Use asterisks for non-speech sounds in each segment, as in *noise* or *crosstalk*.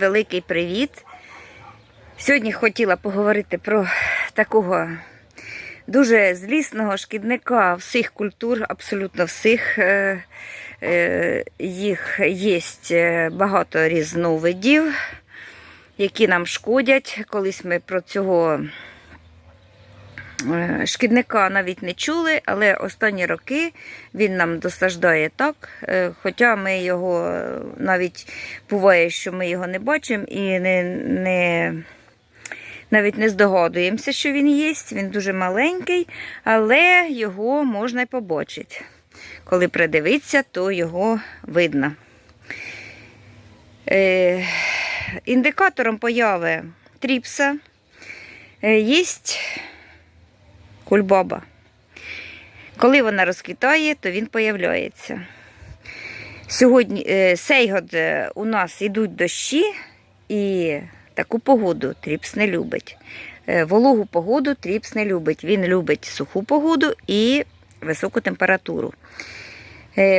Великий привіт! Сьогодні хотіла поговорити про такого дуже злісного шкідника всіх культур, абсолютно всіх. Е, е, Їх є багато різновидів, які нам шкодять. Колись ми про цього е, шкідника навіть не чули, але останні роки він нам досаждає так. е, Хоча ми його е, навіть буває, що ми його не бачимо і не, не, навіть не здогадуємося, що він є. Він дуже маленький, але його можна й побачити. Коли придивитися, то його видно. Е, індикатором появи тріпса е, є кульбаба. Коли вона розквітає, то він появляється. Сьогодні е, сей год е, у нас йдуть дощі, і таку погоду тріпс не любить. Е, Вологу погоду тріпс не любить. Він любить суху погоду і високу температуру.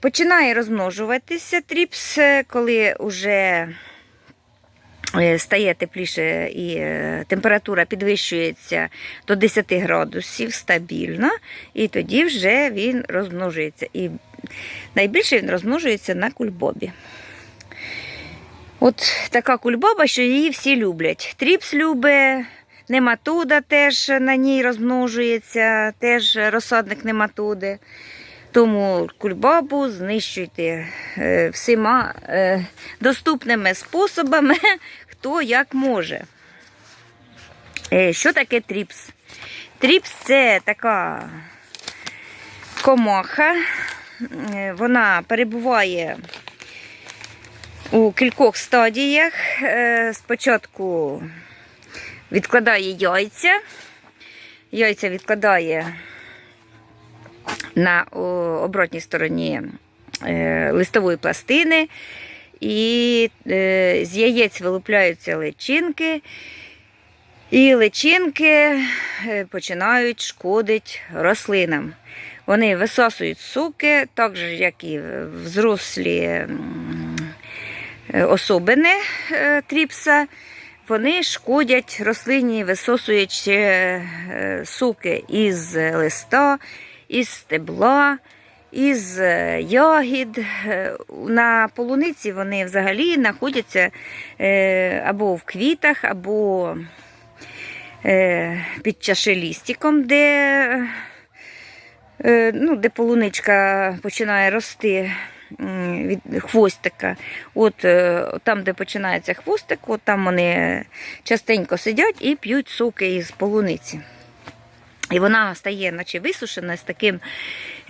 Починає розмножуватися тріпс, коли вже стає тепліше і е, температура підвищується до 10 градусів стабільно, і тоді вже він розмножується. І найбільше він розмножується на кульбобі. От така кульбоба, що її всі люблять. Тріпс любить, нематуда теж на ній розмножується, теж розсадник нематуди. Тому кульбабу знищуйте е, всіма е, доступними способами, *laughs* хто як може. Е, Що таке тріпс? Тріпс це така комаха. Вона перебуває у кількох стадіях. Спочатку відкладає яйця. Яйця відкладає на оборотній стороні е, листової пластини. І е, з яєць вилупляються личинки. І личинки е, починають шкодити рослинам. Вони висасують суки, так же, як і взрослі особини тріпса. Вони шкодять рослині, висосуючи суки із листа, із стебла, із е, ягід. Е, На полуниці вони взагалі знаходяться е, або в квітах, або під чашелістиком, де, ну, де полуничка починає рости від хвостика. От там, де починається хвостик, от там вони частенько сидять і п'ють соки із полуниці. І вона стає, наче висушена з таким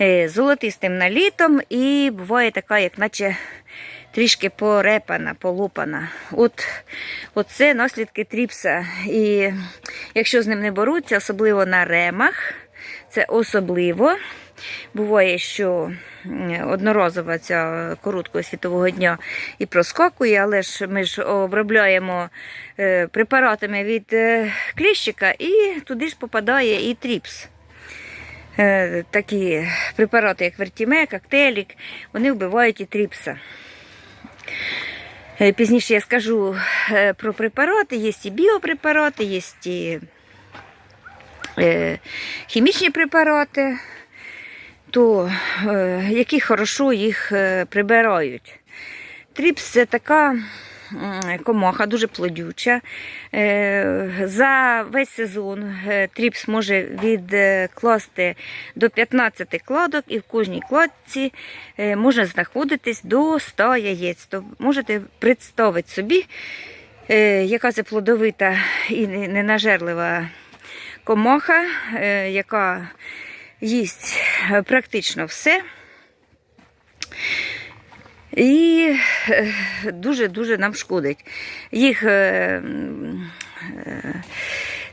е, золотистим налітом, і буває така, як наче трішки порепана, полопана. От, от це наслідки тріпса. І якщо з ним не боруться, особливо на ремах, це особливо. Буває, що м, одноразово ця короткого світового дня і проскакує, але ж ми ж обробляємо е, препаратами від е, кліщика, і туди ж попадає і тріпс. Е, Такі препарати, як вертіме, коктейлік, вони вбивають і тріпса. Пізніше я скажу про препарати, є і біопрепарати, є і е, хімічні препарати, то е, які хорошо їх е, прибирають. Тріпс це така м, комаха, дуже плодюча. Е, За весь сезон е, тріпс може відкласти до 15 кладок, і в кожній кладці е, може знаходитись до 100 яєць. То можете представити собі, е, яка це плодовита і не- ненажерлива комаха, е, яка їсть е, практично все. І е, дуже-дуже нам шкодить. Їх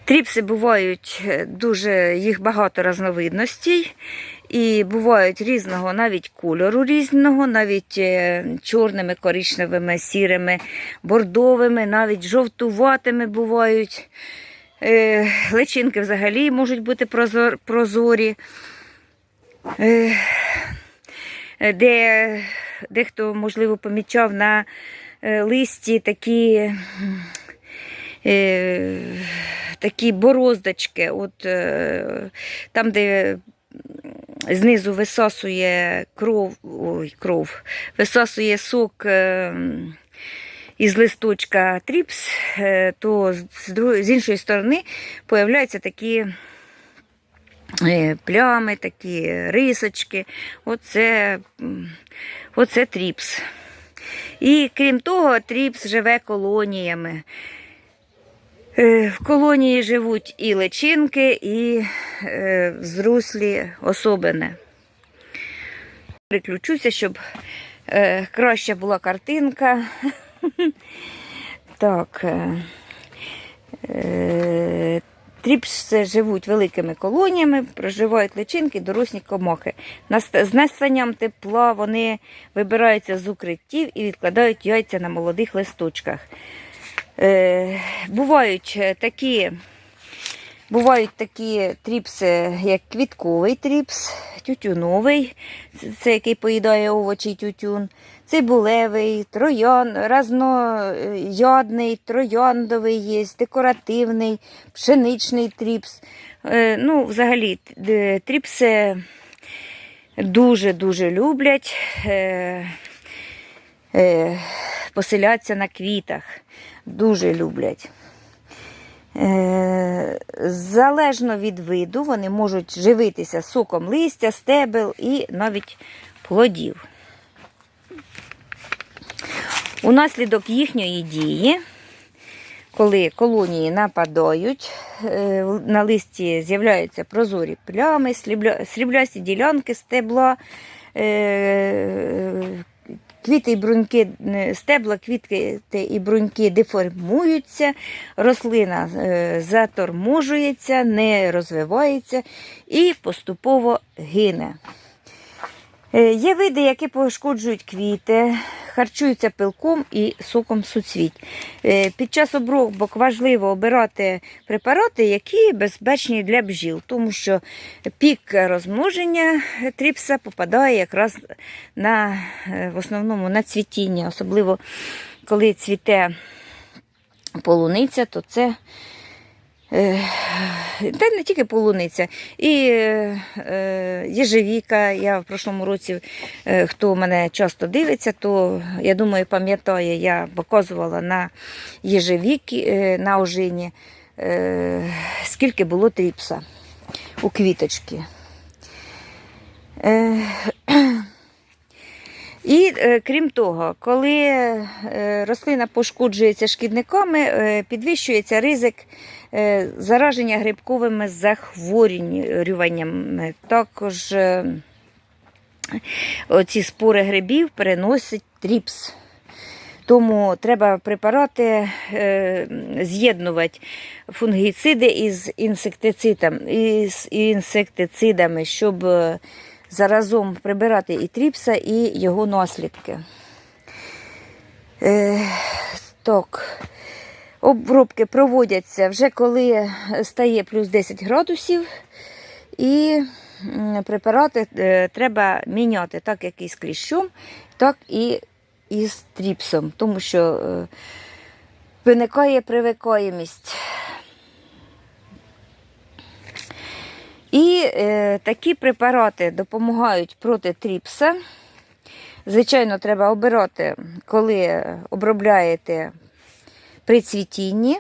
тріпси бувають дуже, їх багато різновидностей. І бувають різного навіть кольору різного, навіть чорними, коричневими, сірими, бордовими, навіть жовтуватими бувають. Е, Личинки взагалі можуть бути прозор- прозорі. Е, де дехто, можливо, помічав на е, листі такі, такі бороздочки, от, там, де знизу висосує кров, ой, кров, висосує сок. Із листочка тріпс, е, то з, іншої сторони появляються такі е, плями, такі рисочки. Оце, оце тріпс. І крім того, тріпс живе колоніями. Е, В колонії живуть і личинки, і взрослі особини. Приключуся, щоб краща була картинка. *laughs* Так. е, е, Тріпси живуть великими колоніями, проживають личинки, дорослі комахи. З настанням тепла вони вибираються з укриттів і відкладають яйця на молодих листочках. Е, бувають такі, бувають такі тріпси, як квітковий тріпс, тютюновий, це- який поїдає овочі й тютюн, цибулевий, троян, разноядний, трояндовий є, декоративний, пшеничний тріпс. Е, ну, взагалі, тріпси дуже-дуже люблять. Е, е, поселяться на квітах. Дуже люблять. Залежно від виду, вони можуть живитися соком листя, стебел і навіть плодів. Унаслідок їхньої дії, коли колонії нападають, е, на листі з'являються прозорі плями, сріблясті ділянки стебла, е, квіти і бруньки, е, стебла, квітки і бруньки деформуються, рослина заторможується, не розвивається і поступово гине. Є види, які пошкоджують квіти, харчуються пилком і соком суцвіть. Е, Під час обробок важливо обирати препарати, які безпечні для бджіл, тому що пік розмноження тріпса попадає якраз на, е, в основному на цвітіння, особливо коли цвіте полуниця, то це Та не тільки полуниця, і е, е, єжевіка. Я в прошлому році, е, хто мене часто дивиться, то я думаю, пам'ятає, я показувала на єжевіки е, на ожині, скільки було тріпса у квіточки. І крім того, коли рослина пошкоджується шкідниками, підвищується ризик зараження грибковими захворюваннями. Також е, оці спори грибів переносять тріпс. Тому треба препарати е, з'єднувати фунгіциди із інсектицидами, щоб е, заразом прибирати і тріпса, і його наслідки. Е, так. Обробки проводяться вже коли стає плюс 10 градусів, і препарати е, треба міняти так, як і з кліщом, так і із тріпсом, тому що е, виникає привикаємість. І е, такі препарати допомагають проти тріпса. Звичайно, треба обирати, коли обробляєте при цвітінні,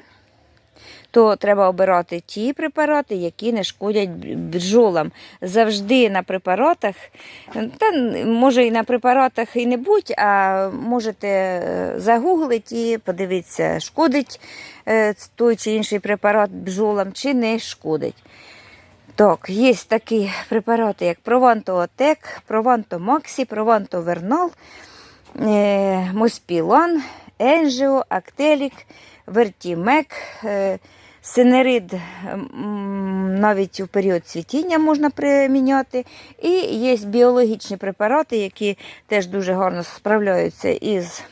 то треба обирати ті препарати, які не шкодять бджолам. Завжди на препаратах, та може і на препаратах і не будь, а можете е, загуглити і подивитися, шкодить е, той чи інший препарат бджолам чи не шкодить. Так, є такі препарати, як Прованто-Отек, Прованто-Максі, Прованто-Вернал, е, Моспілан, Енжіо, Актелік, Вертімек, е, Синерид навіть у період цвітіння можна приміняти. І є біологічні препарати, які теж дуже гарно справляються із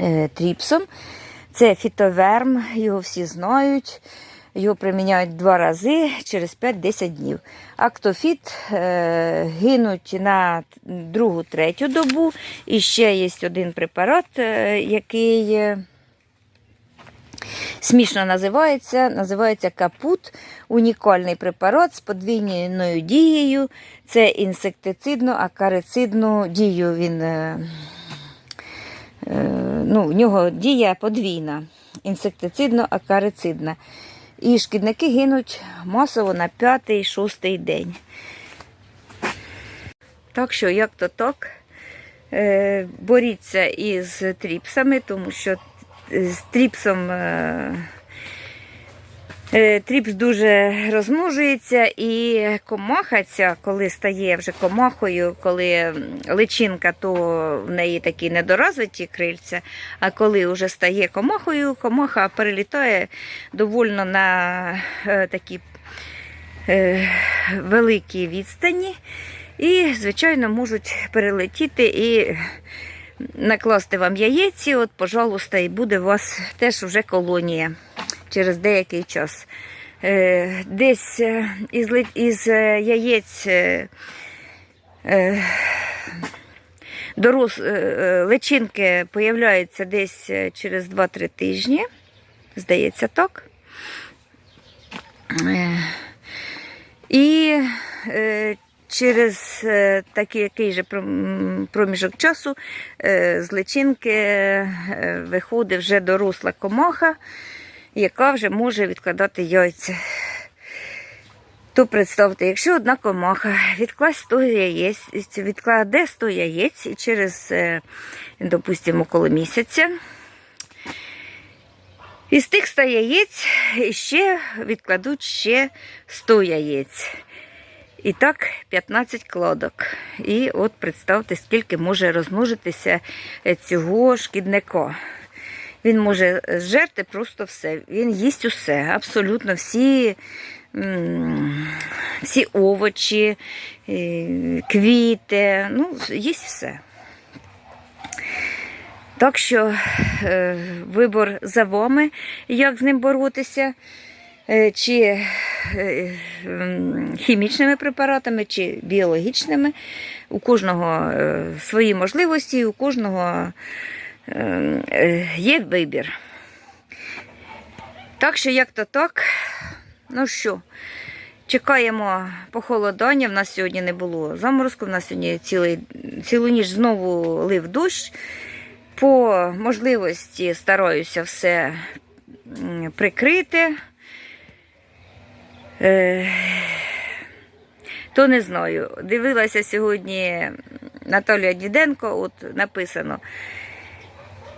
е, тріпсом. Це фітоверм, його всі знають. Його приміняють два рази через 5-10 днів. Актофіт е, гинуть на другу-третю добу. І ще є один препарат, е, який е, смішно називається. Називається капут. Унікальний препарат з подвійною дією. Це інсектицидно-акарицидну дію. Він, е, е, ну, в нього дія подвійна, інсектицидно-акарицидна. І шкідники гинуть масово на п'ятий-шостий день. Так що, як то так, е, боріться із тріпсами, тому що з тріпсом е, тріпс дуже розмножується і комаха коли стає вже комахою, коли личинка, то в неї такі недоразвиті крильця, а коли вже стає комахою, комаха перелітає довольно на е, такі е, великі відстані. І, звичайно, можуть перелетіти і накласти вам яєці. От, пожалуйста, і буде у вас теж вже колонія через деякий час. Е, Десь е, із, із е, яєць дорос, личинки появляються десь через 2-3 тижні. Здається, так. І через такий який же проміжок часу з личинки виходить вже доросла комаха, яка вже може відкладати яйця. То представте, якщо одна комаха відкласть 100 яєць, відкладе 100 яєць і через, е, допустимо, около місяця, із тих 100 яєць ще відкладуть ще 100 яєць. І так 15 кладок. І от представте, скільки може розмножитися е, цього шкідника. Він може зжерти просто все. Він їсть усе, абсолютно всі, всі овочі, е, квіти, ну, їсть все. Так що е, вибор за вами, як з ним боротися, е, чи е, хімічними препаратами, чи біологічними. У кожного е, свої можливості, у кожного е, е, є вибір. Так що, як то так, ну що, чекаємо похолодання. В нас сьогодні не було заморозку, в нас сьогодні цілий, цілу ніч знову лив дощ. По можливості стараюся все прикрити. Е, то не знаю. Дивилася сьогодні Наталія Діденко, от написано.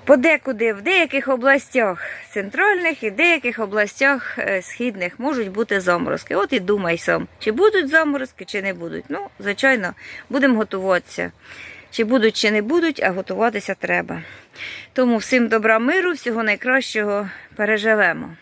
Подекуди в деяких областях центральних і деяких областях е, східних можуть бути заморозки. От і думай сам, чи будуть заморозки, чи не будуть. Ну, звичайно, будемо готуватися. Чи будуть, чи не будуть, а готуватися треба. Тому всім добра миру, всього найкращого переживемо.